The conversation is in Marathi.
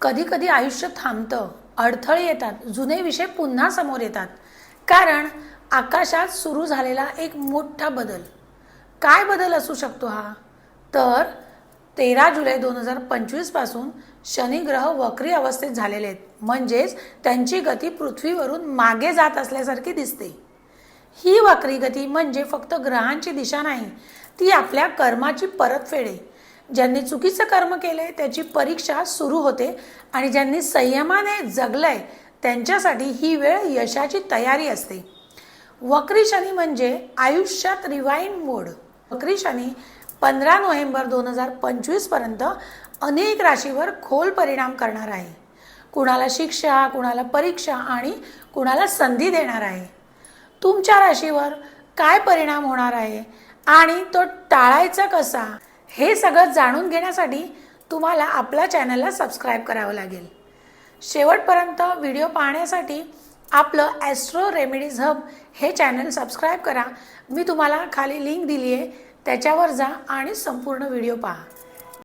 कधी कधी आयुष्य थांबतं अडथळे येतात जुने विषय पुन्हा समोर येतात. कारण आकाशात सुरू झालेला एक मोठा बदल. काय बदल असू शकतो हा? तर तेरा जुलै दोन हजार पंचवीसपासून शनिग्रह वक्री अवस्थेत झालेले आहेत. म्हणजेच त्यांची गती पृथ्वीवरून मागे जात असल्यासारखी दिसते. ही वक्री गती म्हणजे फक्त ग्रहांची दिशा नाही ती आपल्या कर्माची परतफेड आहे. ज्यांनी चुकीचं कर्म केले त्याची परीक्षा सुरू होते आणि ज्यांनी संयमाने जगलंय त्यांच्यासाठी ही वेळ यशाची तयारी असते. वक्री शनी म्हणजे आयुष्यात रिवाईन मोड वक्री शनी पंधरा नोव्हेंबर दोन हजार पंचवीसपर्यंत अनेक राशीवर खोल परिणाम करणार आहे. कुणाला शिक्षा कुणाला परीक्षा आणि कुणाला संधी देणार आहे. तुमच्या राशीवर काय परिणाम होणार आहे आणि तो टाळायचा कसा? हे सगळं जाणून घेण्यासाठी तुम्हाला आपल्या चॅनलला सबस्क्राईब करावं लागेल. शेवटपर्यंत व्हिडिओ पाहण्यासाठी आपलं ॲस्ट्रो रेमेडीज हब हे चॅनल सबस्क्राईब करा. मी तुम्हाला खाली लिंक दिली आहे त्याच्यावर जा आणि संपूर्ण व्हिडिओ पहा.